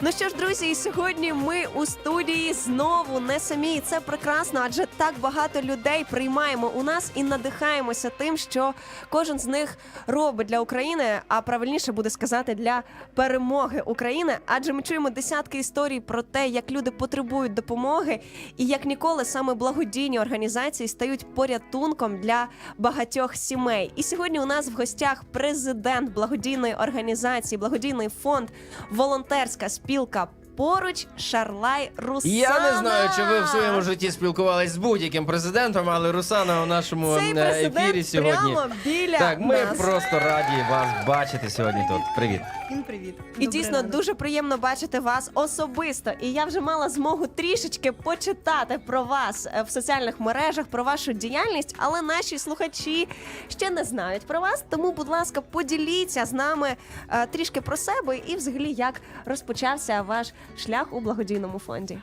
Ну що ж, друзі, і сьогодні ми у студії знову не самі. І це прекрасно, адже так багато людей приймаємо у нас і надихаємося тим, що кожен з них робить для України, а правильніше буде сказати для перемоги України. Адже ми чуємо десятки історій про те, як люди потребують допомоги, і як ніколи саме благодійні організації стають порятунком для багатьох сімей. І сьогодні у нас в гостях президент благодійної організації, благодійний фонд, волонтерська спілка. Поруч Шарлай Русана. Я не знаю, чи ви в своєму житті спілкувались з будь-яким президентом, але Русана у нашому Цей е, президент ефірі сьогодні. прямо біля Так, ми нас. просто раді вас бачити сьогодні тут. Привіт. Всім привіт. І Добрий дійсно ранок. дуже приємно бачити вас особисто. І я вже мала змогу трішечки почитати про вас е, в соціальних мережах, про вашу діяльність, але наші слухачі ще не знають про вас. Тому, будь ласка, поділіться з нами е, трішки про себе і, взагалі, як розпочався ваш шлях у благодійному фонді.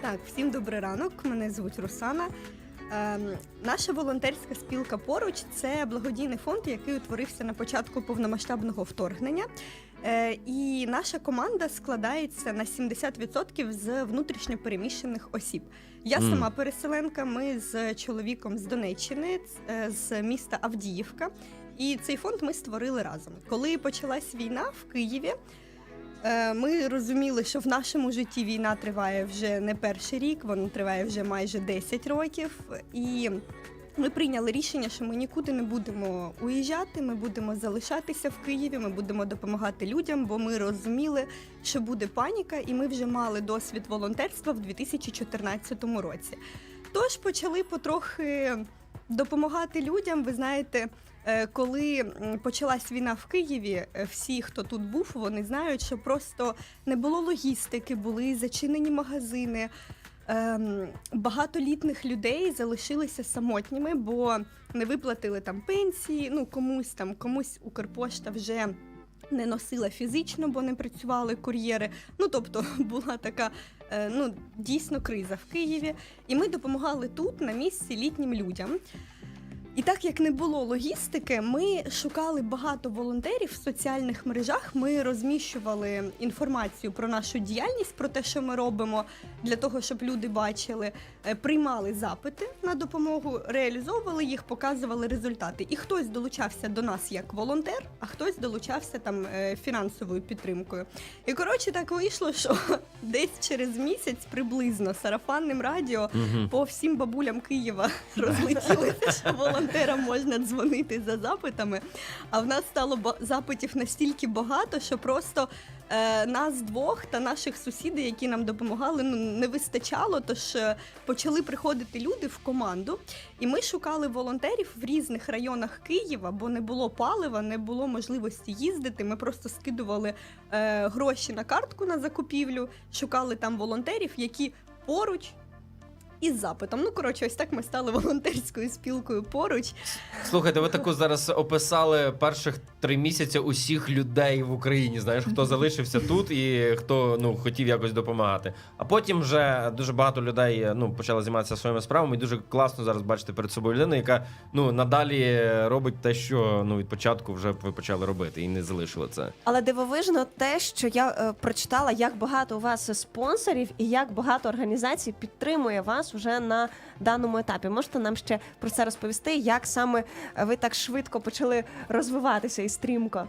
Так, всім добрий ранок. Мене звуть Русана. Ем, наша волонтерська спілка поруч це благодійний фонд, який утворився на початку повномасштабного вторгнення. Е, і наша команда складається на 70% з внутрішньо переміщених осіб. Я Мгм. сама переселенка. Ми з чоловіком з Донеччини, е, з міста Авдіївка. І цей фонд ми створили разом. Коли почалась війна в Києві, Ми розуміли, що в нашому житті війна триває вже не перший рік, вона триває вже майже 10 років. І ми прийняли рішення, що ми нікуди не будемо уїжджати, ми будемо залишатися в Києві, ми будемо допомагати людям, бо ми розуміли, що буде паніка, і ми вже мали досвід волонтерства в 2014 році. Тож почали потрохи допомагати людям. Ви знаєте, Е, Коли почалась війна в Києві, е, всі, хто тут був, вони знають, що просто не було логістики, були зачинені магазини. Ем, Багато літних людей залишилися самотніми, бо не виплатили там пенсії. Ну комусь там, комусь Укрпошта вже не носила фізично, бо не працювали кур'єри. Ну тобто була така е, ну дійсно криза в Києві. І ми допомагали тут на місці літнім людям. І так як не було логістики, ми шукали багато волонтерів в соціальних мережах. Ми розміщували інформацію про нашу діяльність, про те, що ми робимо, для того, щоб люди бачили, Е, приймали запити на допомогу, реалізовували їх, показували результати. І хтось долучався до нас як волонтер, а хтось долучався там е, фінансовою підтримкою. І коротше так вийшло, що десь через місяць приблизно сарафанним радіо Мгм. по всім бабулям Києва розлетілося, що волонтерам можна дзвонити за запитами. А в нас стало запитів настільки багато, що просто е, нас двох та наших сусідів, які нам допомагали, ну не вистачало. Тож е, почали приходити люди в команду, і ми шукали волонтерів в різних районах Києва, бо не було палива, не було можливості їздити. Ми просто скидували е, гроші на картку на закупівлю, шукали там волонтерів, які поруч. Із запитом. Ну, коротше, ось так ми стали волонтерською спілкою поруч. Слухайте, ви таку зараз описали перших три місяці усіх людей в Україні. Знаєш, хто залишився тут і хто ну хотів якось допомагати. А потім вже дуже багато людей ну почали займатися своїми справами. І дуже класно зараз бачити перед собою людину, яка ну надалі робить те, що ну від початку вже ви почали робити, і не залишили це. Але дивовижно те, що я е, прочитала, як багато у вас спонсорів і як багато організацій підтримує вас уже на даному етапі. Можете нам ще про це розповісти, як саме ви так швидко почали розвиватися і стрімко?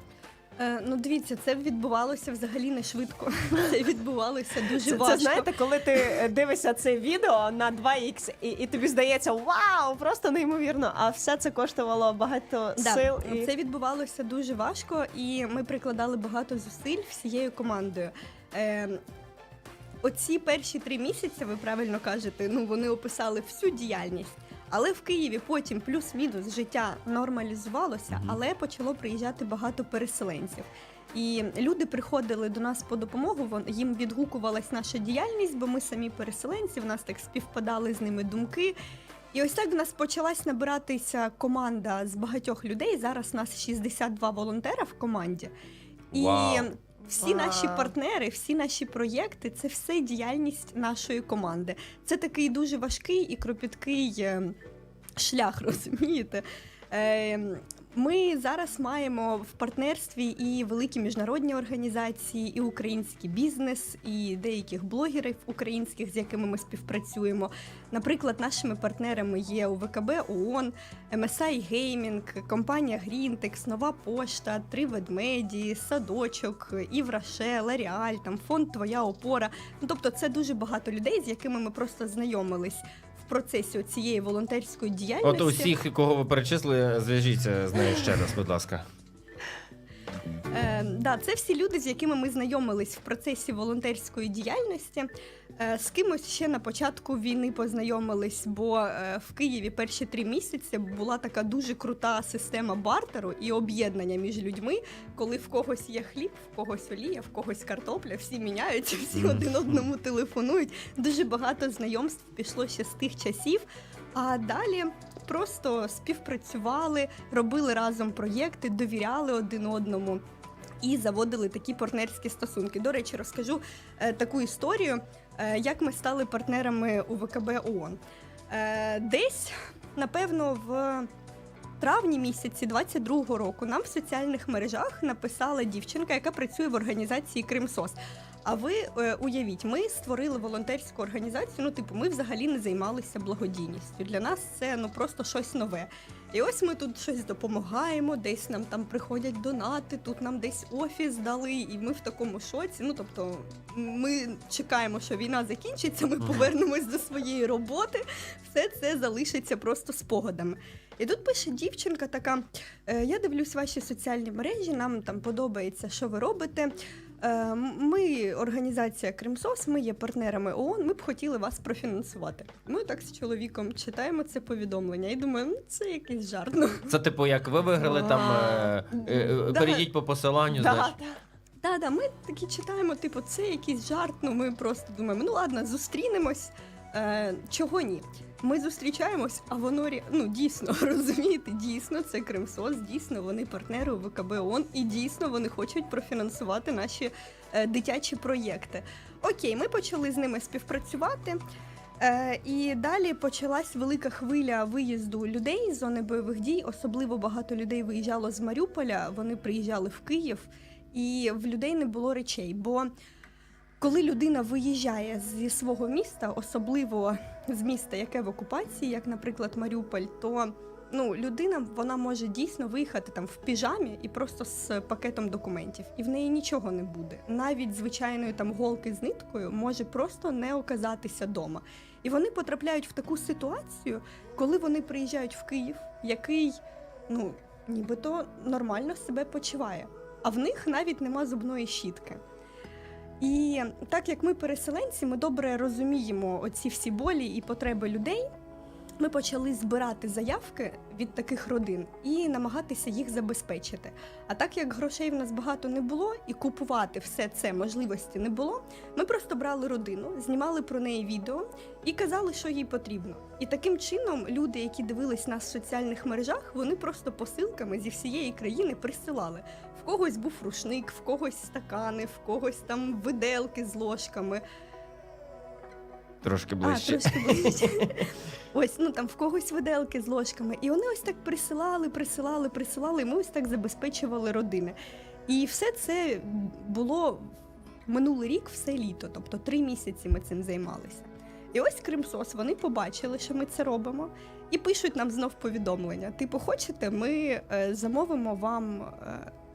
Е, ну, дивіться, це відбувалося взагалі не швидко. Це відбувалося дуже Це, важко. це знаєте, коли ти е, дивишся це відео на 2х, і, і тобі здається, вау, просто неймовірно. А все це коштувало багато Да, сил. І... Це відбувалося дуже важко, і ми прикладали багато зусиль всією командою. Е, оці перші три місяці, ви правильно кажете, ну вони описали всю діяльність. Але в Києві потім плюс-мінус життя нормалізувалося, але почало приїжджати багато переселенців. І люди приходили до нас по допомогу. їм відгукувалась наша діяльність, бо ми самі переселенці, в нас так співпадали з ними думки. І ось так в нас почалась набиратися команда з багатьох людей. Зараз нас 62 волонтера в команді. І Вау. Всі наші партнери, всі наші проєкти це все діяльність нашої команди. Це такий дуже важкий і кропіткий е, шлях, розумієте? Ми зараз маємо в партнерстві і великі міжнародні організації, і український бізнес, і деяких блогерів українських, з якими ми співпрацюємо. Наприклад, нашими партнерами є УВКБ ООН, MSI Gaming, компанія Greentex, Нова Пошта, Три ведмеді, Садочок, Івраше, Ларіаль, там фонд Твоя опора. Ну тобто, це дуже багато людей, з якими ми просто знайомились процесі цієї волонтерської діяльності. От усіх, кого ви перечислили, зв'яжіться з нею ще раз, будь ласка. Е, да, це всі люди, з якими ми знайомились в процесі волонтерської діяльності. Е, з кимось ще на початку війни познайомились, бо е, в Києві перші три місяці була така дуже крута система бартеру і об'єднання між людьми, коли в когось є хліб, в когось олія, в когось картопля, всі міняються, всі один одному телефонують. Дуже багато знайомств пішло ще з тих часів. А далі просто співпрацювали, робили разом проєкти, довіряли один одному і заводили такі партнерські стосунки. До речі, розкажу е, таку історію, е, як ми стали партнерами у ВКБ ООН. Е, десь, напевно, в травні місяці 22-го року нам в соціальних мережах написала дівчинка, яка працює в організації Кримсос. А ви е, уявіть, ми створили волонтерську організацію. Ну, типу, ми взагалі не займалися благодійністю. Для нас це ну просто щось нове. І ось ми тут щось допомагаємо, десь нам там приходять донати, тут нам десь офіс дали, і ми в такому шоці. Ну тобто, ми чекаємо, що війна закінчиться, ми повернемось до своєї роботи. Все це залишиться просто спогадами. І тут пише дівчинка така: «Е, я дивлюсь ваші соціальні мережі, нам там подобається, що ви робите. Е, Ми організація Кримсос, ми є партнерами ООН. Ми б хотіли вас профінансувати. Ми так з чоловіком читаємо це повідомлення і думаємо, ну це якийсь жарт. Ну, Це типу, як ви виграли там. е, е, е. Перейдіть по посиланню, знаєш. да, да, да, ми такі читаємо, типу, це якийсь жарт. Ну ми просто думаємо, ну ладно, зустрінемось. Е, чого ні? Ми зустрічаємось, а воно ну дійсно розумієте, дійсно це Кримсос, дійсно вони партнери ВКБ ООН, і дійсно вони хочуть профінансувати наші е, дитячі проєкти. Окей, ми почали з ними співпрацювати. Е, і далі почалась велика хвиля виїзду людей з зони бойових дій. Особливо багато людей виїжджало з Маріуполя. Вони приїжджали в Київ, і в людей не було речей. Бо коли людина виїжджає зі свого міста, особливо з міста, яке в окупації, як, наприклад, Маріуполь, то ну, людина вона може дійсно виїхати там в піжамі і просто з пакетом документів, і в неї нічого не буде. Навіть звичайної там голки з ниткою може просто не оказатися дома. І вони потрапляють в таку ситуацію, коли вони приїжджають в Київ, який ну нібито нормально себе почуває, а в них навіть нема зубної щітки. І так як ми переселенці, ми добре розуміємо оці всі болі і потреби людей. Ми почали збирати заявки від таких родин і намагатися їх забезпечити. А так як грошей в нас багато не було, і купувати все це можливості не було, ми просто брали родину, знімали про неї відео і казали, що їй потрібно. І таким чином люди, які дивились нас в соціальних мережах, вони просто посилками зі всієї країни присилали. В когось був рушник, в когось стакани, в когось там виделки з ложками. Трошки А, ближче. трошки ближче. Ось, ну там в когось виделки з ложками. І вони ось так присилали, присилали, присилали, і ми ось так забезпечували родини. І все це було минулий рік, все літо, тобто три місяці ми цим займалися. І ось Кримсос, вони побачили, що ми це робимо, і пишуть нам знов повідомлення. Типу, хочете, ми е, замовимо вам.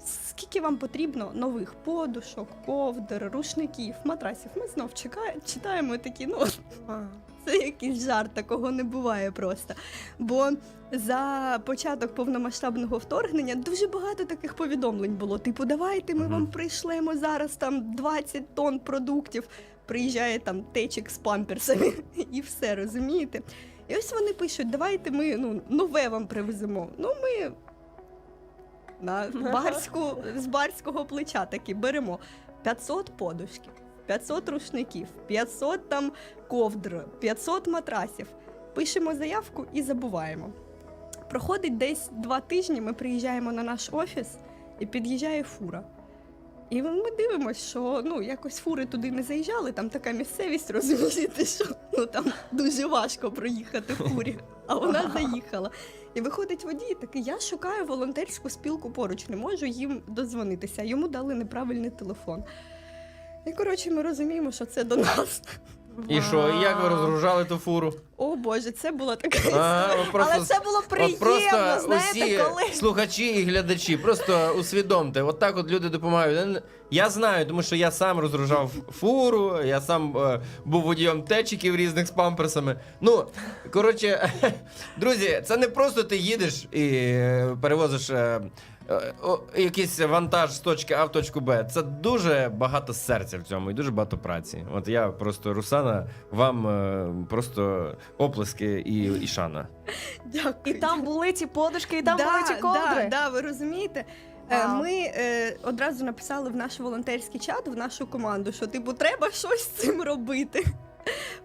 Скільки вам потрібно нових подушок, ковдр, рушників, матрасів? Ми знов чекаємо, читаємо такі, ну це якийсь жарт, такого не буває просто. Бо за початок повномасштабного вторгнення дуже багато таких повідомлень було. Типу, давайте ми вам прийшлемо зараз там 20 тонн продуктів. Приїжджає там течик з памперсами і все, розумієте? І ось вони пишуть: давайте ми ну, нове вам привеземо. Ну, ми на барську, з барського плеча таки беремо 500 подушків, 500 рушників, 500 там ковдр, 500 матрасів. Пишемо заявку і забуваємо. Проходить десь два тижні, ми приїжджаємо на наш офіс і під'їжджає фура. І ми дивимося, що ну якось фури туди не заїжджали, там така місцевість, розумієте, що ну там дуже важко проїхати фурі. а вона заїхала. І виходить водій, такий, я шукаю волонтерську спілку поруч, не можу їм дозвонитися. Йому дали неправильний телефон. І коротше, ми розуміємо, що це до нас. І що, і як ви розгружали ту фуру? О Боже, це Ага, от просто, Але це було от приємно, просто знаєте, усі коли. слухачі і глядачі, просто усвідомте, от так от люди допомагають. Я знаю, тому що я сам розгружав фуру, я сам е, був водієм течиків різних з памперсами. Ну, коротше, друзі, це не просто ти їдеш і е, перевозиш. е, Якийсь вантаж з точки А в точку Б. Це дуже багато серця в цьому і дуже багато праці. От я просто, Русана, вам е, просто оплески і, і шана. Дякую. І там були ці подушки, і там да, були ці ковдри. Да, да, ви розумієте? Е, Ми е, одразу написали в наш волонтерський чат, в нашу команду, що типу треба щось з цим робити.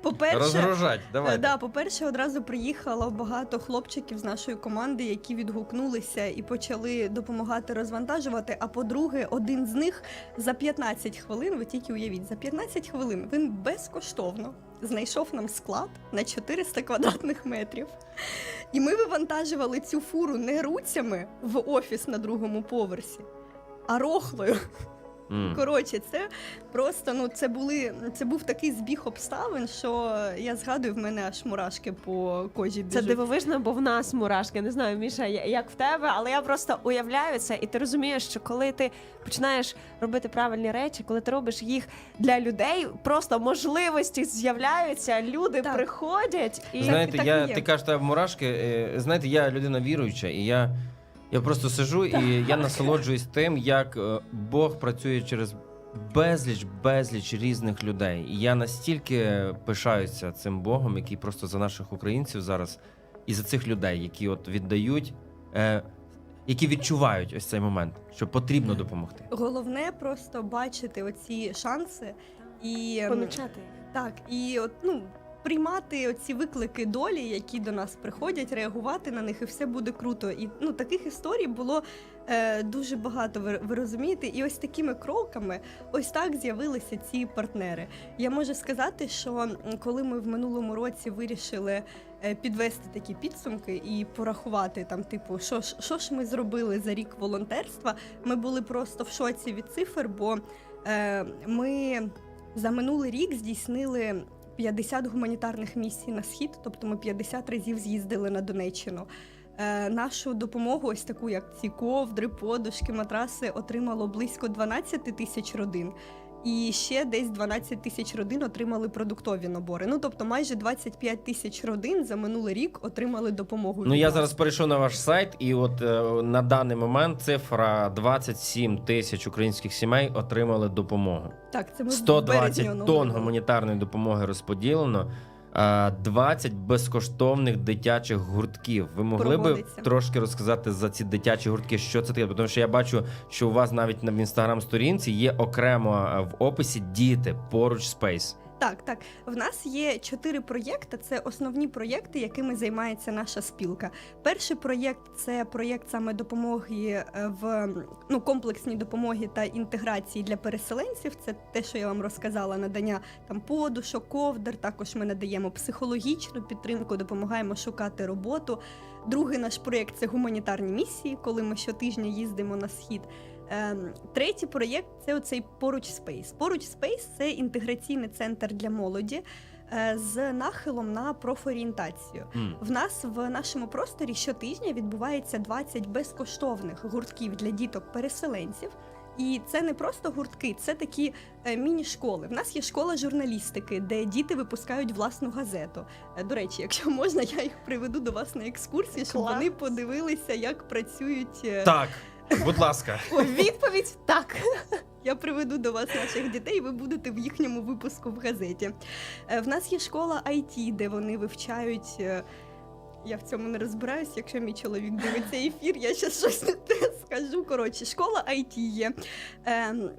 По-перше, Розгружать, давай. Е, Да, по-перше, одразу приїхало багато хлопчиків з нашої команди, які відгукнулися і почали допомагати розвантажувати. А по-друге, один з них за 15 хвилин, ви тільки уявіть, за 15 хвилин він безкоштовно знайшов нам склад на 400 квадратних метрів. І ми вивантажували цю фуру не руцями в офіс на другому поверсі, а рохлою. М. Коротше, це просто ну це були це був такий збіг обставин, що я згадую, в мене аж мурашки по кожі Це біжуть. дивовижно, бо в нас мурашки. Не знаю, Міша, як в тебе, але я просто уявляю це, і ти розумієш, що коли ти починаєш робити правильні речі, коли ти робиш їх для людей, просто можливості з'являються, люди Так. приходять і Знаєте, так і я, є. ти кажеш, тебе мурашки. е, Знаєте, я людина віруюча, і я, я просто сижу і я насолоджуюсь тим, як е, Бог працює через безліч, безліч різних людей. І я настільки пишаюся цим Богом, який просто за наших українців зараз, і за цих людей, які от віддають, е, які відчувають ось цей момент, що потрібно допомогти. Головне просто бачити оці шанси і ем, помічати. так, і от ну. Приймати оці виклики долі, які до нас приходять, реагувати на них, і все буде круто. І ну таких історій було е, дуже багато. Ви, ви розумієте? І ось такими кроками, ось так з'явилися ці партнери. Я можу сказати, що коли ми в минулому році вирішили е, підвести такі підсумки і порахувати там, типу, що ж, що ж ми зробили за рік волонтерства, ми були просто в шоці від цифр, бо е, ми за минулий рік здійснили 50 гуманітарних місій на схід, тобто ми 50 разів з'їздили на Донеччину. Е, нашу допомогу, ось таку, як ці ковдри, подушки, матраси, отримало близько 12 тисяч родин. І ще десь 12 тисяч родин отримали продуктові набори. Ну тобто майже 25 тисяч родин за минулий рік отримали допомогу. Ну я зараз перейшов на ваш сайт, і от е, на даний момент цифра 27 тисяч українських сімей отримали допомогу. так, це ми в 120 тонн гуманітарної допомоги розподілено. А 20 безкоштовних дитячих гуртків. Ви могли би Проводиться. трошки розказати за ці дитячі гуртки, що це таке? Тому що я бачу, що у вас навіть на інстаграм-сторінці є окремо е, в описі діти поруч Space. Так, так. В нас є чотири проєкти. Це основні проєкти, якими займається наша спілка. Перший проєкт це проєкт саме допомоги е, в ну, комплексній допомоги та інтеграції для переселенців. Це те, що я вам розказала, надання там подушок, ковдр. Також ми надаємо психологічну підтримку, допомагаємо шукати роботу. Другий наш проєкт це гуманітарні місії, коли ми щотижня їздимо на схід. Ем, Третій проєкт це оцей поруч Space. Поруч Space – це інтеграційний центр для молоді е, з нахилом на профорієнтацію. М. В нас в нашому просторі щотижня відбувається 20 безкоштовних гуртків для діток-переселенців. І це не просто гуртки, це такі е, міні-школи. В нас є школа журналістики, де діти випускають власну газету. Е, до речі, якщо можна, я їх приведу до вас на екскурсію, щоб Клас. вони подивилися, як працюють. Так, будь ласка. Відповідь так. Я приведу до вас наших дітей, ви будете в їхньому випуску в газеті. Е, В нас є школа IT, де вони вивчають. е, Я в цьому не розбираюсь. Якщо мій чоловік дивиться ефір, я ще щось не те скажу. Коротше, школа IT є. Ем,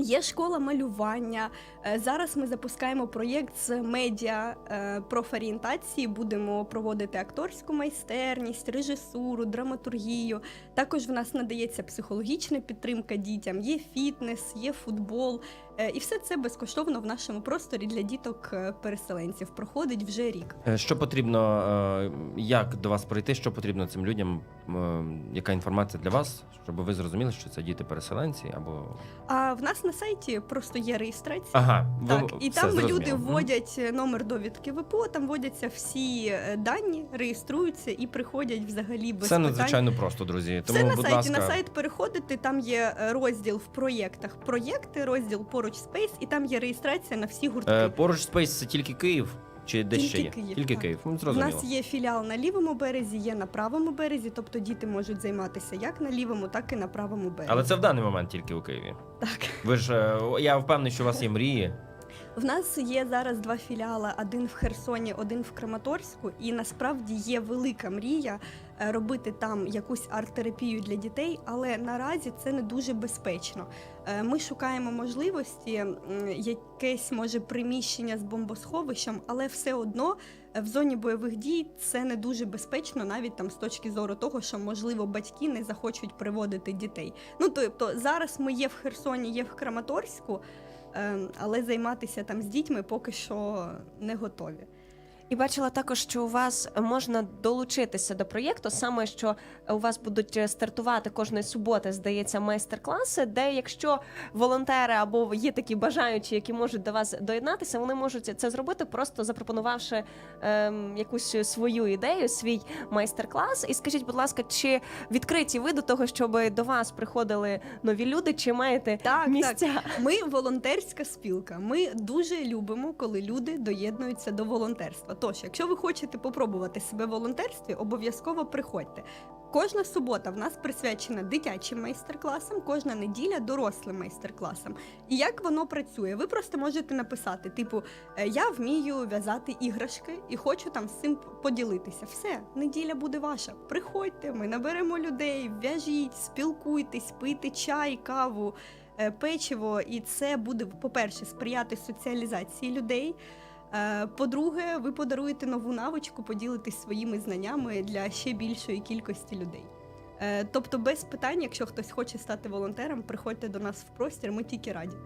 Є школа малювання. Е, Зараз ми запускаємо проєкт з медіа е, профорієнтації. Будемо проводити акторську майстерність, режисуру, драматургію. Також в нас надається психологічна підтримка дітям. Є фітнес, є футбол. Е, І все це безкоштовно в нашому просторі для діток-переселенців. Проходить вже рік. Е, Що потрібно, е, як до вас прийти? Що потрібно цим людям? Е, Яка інформація для вас, щоб ви зрозуміли, що це діти-переселенці або А в нас на сайті просто є реєстрація. ага, ви- Так, і все, там зрозуміло. люди вводять е, номер довідки ВПО, там вводяться всі е, дані, реєструються і приходять взагалі без питань. надзвичайно просто, друзі. Тому, Все на будь сайті. ласка, На сайт переходите, там є е, розділ в проєктах. Проєкти, розділ поруч Space, і там є реєстрація на всі гуртки. е, поруч Спейс це тільки Київ чи десь ще є? Київ, тільки так. Київ. Ну, У зрозуміло. нас є філіал на лівому березі, є на правому березі, тобто діти можуть займатися як на лівому, так і на правому березі. Але це в даний момент тільки у Києві. так. Ви ж е, я впевнений, що у вас є мрії. В нас є зараз два філіали: один в Херсоні, один в Краматорську. І насправді є велика мрія е, робити там якусь арт-терапію для дітей, але наразі це не дуже безпечно. Е, Ми шукаємо можливості, якесь може приміщення з бомбосховищем, але все одно е, в зоні бойових дій це не дуже безпечно, навіть там з точки зору того, що можливо батьки не захочуть приводити дітей. Ну тобто зараз ми є в Херсоні, є в Краматорську. Ем, але займатися там з дітьми поки що не готові. І бачила також, що у вас можна долучитися до проєкту, саме що у вас будуть стартувати кожної суботи, здається, майстер-класи, де якщо волонтери або є такі бажаючі, які можуть до вас доєднатися, вони можуть це зробити, просто запропонувавши ем, якусь свою ідею, свій майстер-клас. І скажіть, будь ласка, чи відкриті ви до того, щоб до вас приходили нові люди, чи маєте Так, місця? Ми волонтерська спілка. Ми дуже любимо, коли люди доєднуються до волонтерства. Тож, якщо ви хочете попробувати себе в волонтерстві, обов'язково приходьте. Кожна субота в нас присвячена дитячим майстер-класам, кожна неділя дорослим майстер-класам. І як воно працює? Ви просто можете написати: типу, «Е, я вмію в'язати іграшки і хочу там з цим поділитися. Все, неділя буде ваша. Приходьте, ми наберемо людей, в'яжіть, спілкуйтесь, пийте чай, каву, е, печиво, і це буде, по-перше, сприяти соціалізації людей. Е, По-друге, ви подаруєте нову навичку, поділитись своїми знаннями для ще більшої кількості людей. Е, Тобто, без питань, якщо хтось хоче стати волонтером, приходьте до нас в простір, ми тільки раді.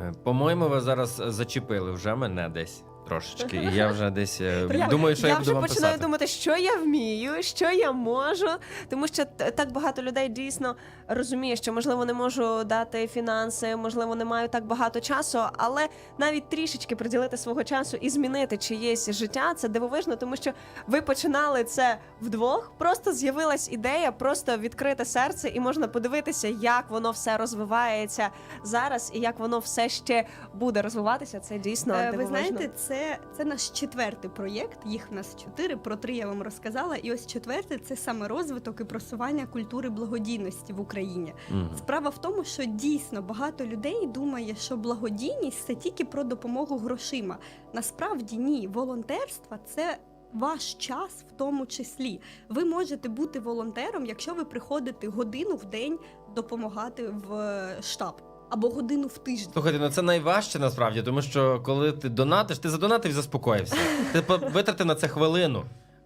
Е, По-моєму, ви зараз зачепили вже мене десь трошечки. І я вже десь е, Я- думаю, що я, я буду вже вам починаю писати. думати, що я вмію, що я можу, тому що так багато людей дійсно розуміє, що можливо не можу дати фінанси, можливо, не маю так багато часу, але навіть трішечки приділити свого часу і змінити чиєсь життя це дивовижно, тому що ви починали це вдвох. Просто з'явилась ідея, просто відкрите серце, і можна подивитися, як воно все розвивається зараз, і як воно все ще буде розвиватися. Це дійсно Е, Ви знаєте, це, це наш четвертий проєкт. Їх в нас чотири. Про три я вам розказала. І ось четвертий це саме розвиток і просування культури благодійності в Україні. Мгм. Справа в тому, що дійсно багато людей думає, що благодійність це тільки про допомогу грошима. Насправді ні, волонтерство це. Ваш час в тому числі. Ви можете бути волонтером, якщо ви приходите годину в день допомагати в е, штаб або годину в тиждень. Слухайте, ну це найважче насправді, тому що коли ти донатиш, ти задонатив і заспокоївся. Ти по- витратив на це хвилину.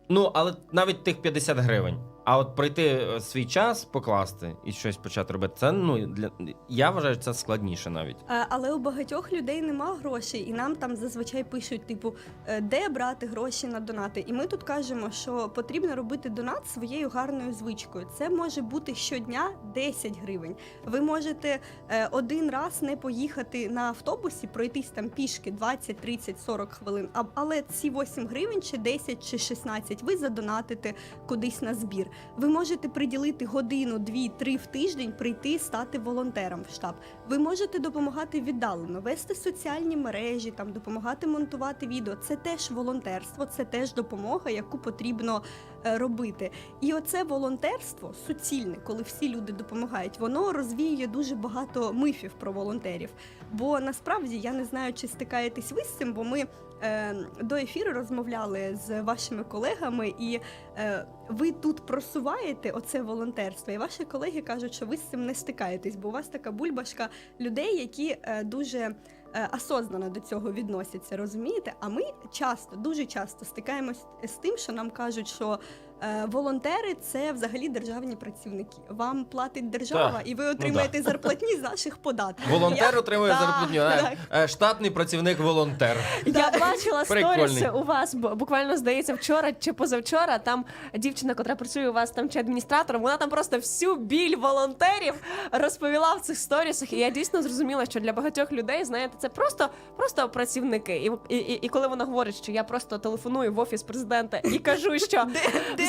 Ну, але навіть тих 50 гривень. А от пройти е, свій час, покласти і щось почати робити, це ну для я вважаю, це складніше навіть. Е, Але у багатьох людей нема грошей, і нам там зазвичай пишуть, типу, е, де брати гроші на донати. І ми тут кажемо, що потрібно робити донат своєю гарною звичкою. Це може бути щодня 10 гривень. Ви можете один раз не поїхати на автобусі, пройтись там пішки 20, 30, 40 хвилин. А, але ці 8 гривень, чи 10, чи 16 ви задонатите кудись на збір. Ви можете приділити годину, дві, три в тиждень, прийти стати волонтером в штаб. Ви можете допомагати віддалено, вести соціальні мережі, там допомагати монтувати відео. Це теж волонтерство, це теж допомога, яку потрібно е, робити. І оце волонтерство суцільне, коли всі люди допомагають, воно розвіює дуже багато мифів про волонтерів. Бо насправді я не знаю, чи стикаєтесь ви з цим, бо ми до ефіру розмовляли з вашими колегами, і е, ви тут просуваєте оце волонтерство. І ваші колеги кажуть, що ви з цим не стикаєтесь, бо у вас така бульбашка людей, які е, дуже е, осознано до цього відносяться, розумієте? А ми часто, дуже часто стикаємось з тим, що нам кажуть, що волонтери це взагалі державні працівники. Вам платить держава, Так. і ви отримаєте да. зарплатні з наших податків. Волонтер Я- отримує зарплатню. так. е, е, Штатний працівник волонтер. Я бачила сторіси у вас, бу- буквально здається, вчора чи позавчора. Там дівчина, котра працює у вас там чи адміністратором, вона там просто всю біль волонтерів розповіла в цих сторісах. І я дійсно зрозуміла, що для багатьох людей, знаєте, це просто, просто працівники. І, і, і, і коли вона говорить, що я просто телефоную в офіс президента і кажу, що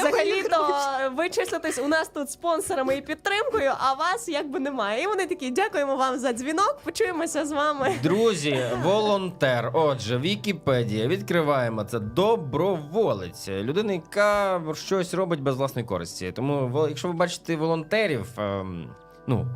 взагалі-то ви числитесь у нас тут спонсорами і підтримкою, а вас якби немає. І вони такі, дякуємо вам за дзвінок. Почуємося з вами. Друзі, волонтер. Отже, Вікіпедія. Відкриваємо це доброволець. Людина, яка щось робить без власної користі. Тому, во- якщо ви бачите волонтерів, ем, ну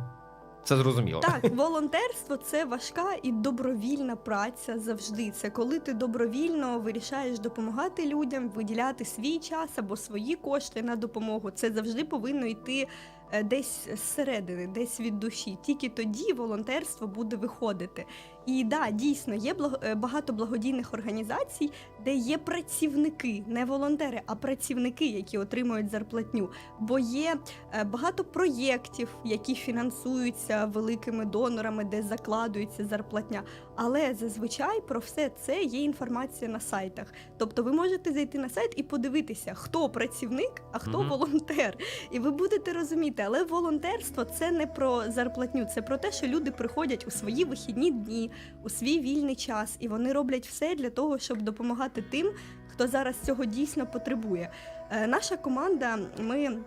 це зрозуміло. Так, волонтерство це важка і добровільна праця завжди. Це коли ти добровільно вирішаєш допомагати людям, виділяти свій час або свої кошти на допомогу. Це завжди повинно йти е, десь зсередини, десь від душі. Тільки тоді волонтерство буде виходити. І да, дійсно є е, багато благодійних організацій, де є працівники, не волонтери, а працівники, які отримують зарплатню. Бо є е, багато проєктів, які фінансуються великими донорами, де закладується зарплатня. Але зазвичай про все це є інформація на сайтах. Тобто ви можете зайти на сайт і подивитися, хто працівник, а хто Мгм. волонтер. І ви будете розуміти, але волонтерство це не про зарплатню, це про те, що люди приходять у свої вихідні дні, у свій вільний час, і вони роблять все для того, щоб допомагати тим, хто зараз цього дійсно потребує. Е, Наша команда, ми.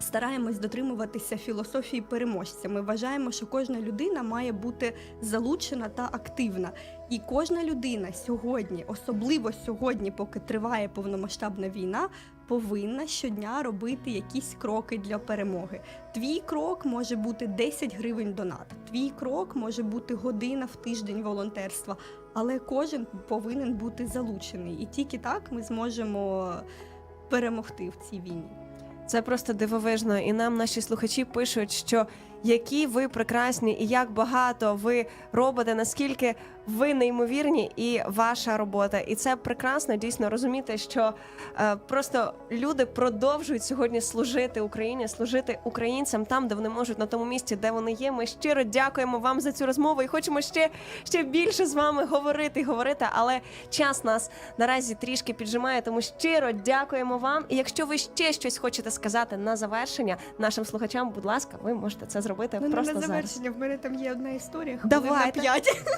Стараємось дотримуватися філософії переможця. Ми вважаємо, що кожна людина має бути залучена та активна. І кожна людина сьогодні, особливо сьогодні, поки триває повномасштабна війна, повинна щодня робити якісь кроки для перемоги. Твій крок може бути 10 гривень донат. Твій крок може бути година в тиждень волонтерства. Але кожен повинен бути залучений, і тільки так ми зможемо перемогти в цій війні. Це просто дивовижно, і нам наші слухачі пишуть, що які ви прекрасні і як багато ви робите, наскільки ви неймовірні, і ваша робота. І це прекрасно дійсно розуміти, що е, просто люди продовжують сьогодні служити Україні, служити українцям там, де вони можуть, на тому місці, де вони є. Ми щиро дякуємо вам за цю розмову і хочемо ще, ще більше з вами говорити і говорити. Але час нас наразі трішки піджимає, тому щиро дякуємо вам. І якщо ви ще щось хочете сказати на завершення нашим слухачам, будь ласка, ви можете це зробити Ну, не просто на зараз. завершення. В мене там є одна історія. Хвилин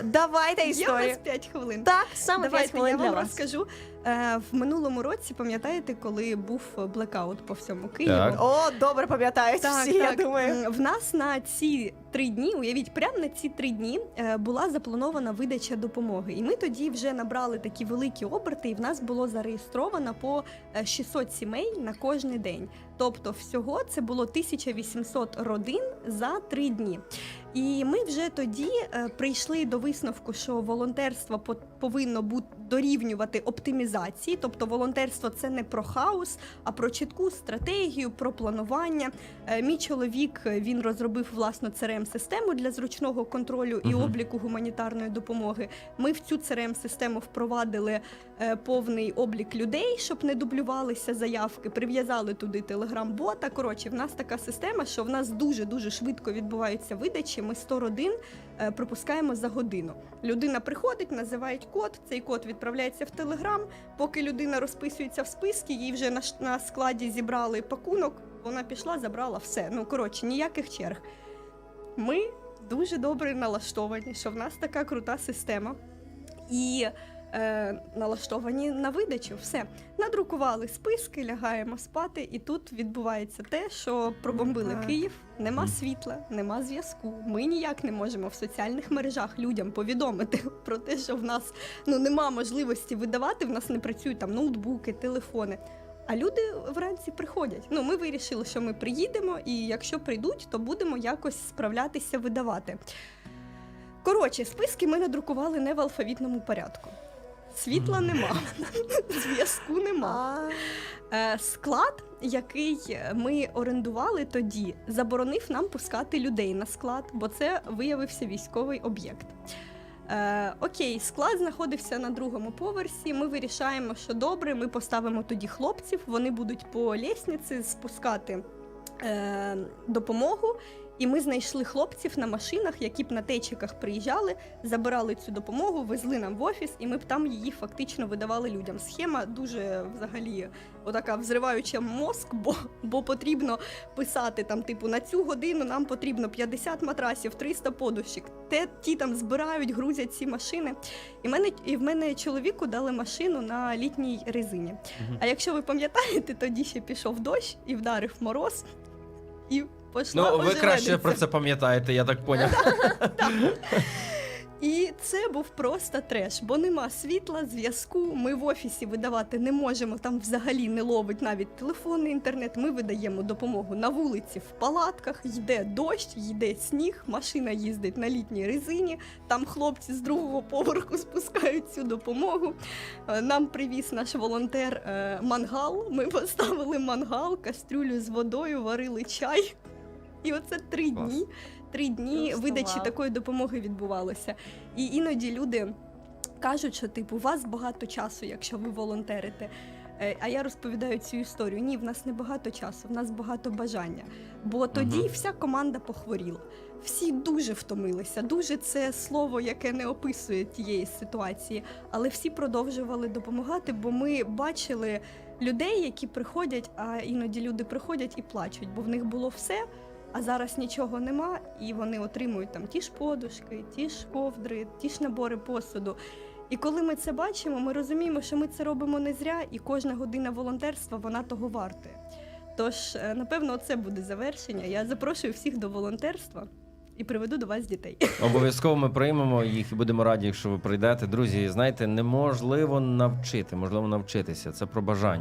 Давайте. На 5. Давайте Є у нас 5 хвилин. Так, саме 5 Давайте хвилин я для вам вас. розкажу. Е, в минулому році, пам'ятаєте, коли був блекаут по всьому Києву? Так. О, добре пам'ятають всі, я думаю. М, В нас на ці три дні, уявіть, прямо на ці три дні е, була запланована видача допомоги. І ми тоді вже набрали такі великі оберти, і в нас було зареєстровано по е, 600 сімей на кожний день. Тобто, всього це було 1800 родин за три дні. І ми вже тоді е, прийшли до висновку, що волонтерство повинно бути дорівнювати оптимізації. Тобто, волонтерство це не про хаос, а про чітку стратегію, про планування. Е, Мій чоловік е, він розробив власну crm систему для зручного контролю і обліку гуманітарної допомоги. Ми в цю crm систему впровадили е, повний облік людей, щоб не дублювалися заявки. Прив'язали туди телеграм-бота. Коротше, в нас така система, що в нас дуже дуже швидко відбуваються видачі. Ми 100 родин пропускаємо за годину. Людина приходить, називають код. Цей код відправляється в телеграм. Поки людина розписується в списки, їй вже на, на складі зібрали пакунок. Вона пішла, забрала все. Ну коротше, ніяких черг. Ми дуже добре налаштовані, що в нас така крута система. І е, налаштовані на видачу. Все надрукували списки, лягаємо спати, і тут відбувається те, що пробомбили Так. Київ. Нема світла, нема зв'язку. Ми ніяк не можемо в соціальних мережах людям повідомити про те, що в нас ну нема можливості видавати. В нас не працюють там ноутбуки, телефони. А люди вранці приходять. Ну, ми вирішили, що ми приїдемо, і якщо прийдуть, то будемо якось справлятися видавати. Коротше, списки ми надрукували не в алфавітному порядку. Світла нема, зв'язку нема. Е, Склад, який ми орендували тоді, заборонив нам пускати людей на склад, бо це виявився військовий об'єкт. Е, окей, склад знаходився на другому поверсі. Ми вирішаємо, що добре, ми поставимо тоді хлопців, вони будуть по лісниці спускати е, допомогу. І ми знайшли хлопців на машинах, які б на течиках приїжджали, забирали цю допомогу, везли нам в офіс, і ми б там її фактично видавали людям. Схема дуже взагалі отака взриваюча мозк, бо, бо потрібно писати там, типу, на цю годину нам потрібно 50 матрасів, 300 подушок. Те ті там збирають, грузять ці машини. І мене і в мене чоловіку дали машину на літній резині. Мгм. А якщо ви пам'ятаєте, тоді ще пішов дощ і вдарив мороз, і пішла Ну, ви краще про це пам'ятаєте, я так поняв. І це був просто треш, бо нема світла, зв'язку. Ми в офісі видавати не можемо. Там взагалі не ловить навіть телефонний інтернет. Ми видаємо допомогу на вулиці в палатках. Йде дощ, йде сніг, машина їздить на літній резині. Там хлопці з другого поверху спускають цю допомогу. Е, Нам привіз наш волонтер е, мангал. Ми поставили мангал, кастрюлю з водою, варили чай. І оце три Клас. дні. Три дні Просто видачі вау. такої допомоги відбувалося. І іноді люди кажуть, що типу, у вас багато часу, якщо ви волонтерите. Е, А я розповідаю цю історію. Ні, в нас не багато часу, в нас багато бажання. Бо тоді Мгм. вся команда похворіла. Всі дуже втомилися. Дуже це слово, яке не описує тієї ситуації. Але всі продовжували допомагати, бо ми бачили людей, які приходять, а іноді люди приходять і плачуть, бо в них було все. А зараз нічого нема, і вони отримують там ті ж подушки, ті ж ковдри, ті ж набори посуду. І коли ми це бачимо, ми розуміємо, що ми це робимо не зря, і кожна година волонтерства вона того вартує. Тож, е, напевно, це буде завершення. Я запрошую всіх до волонтерства і приведу до вас дітей. Обов'язково ми приймемо їх і будемо раді, якщо ви прийдете. Друзі, знаєте, неможливо навчити, можливо навчитися. Це про бажання.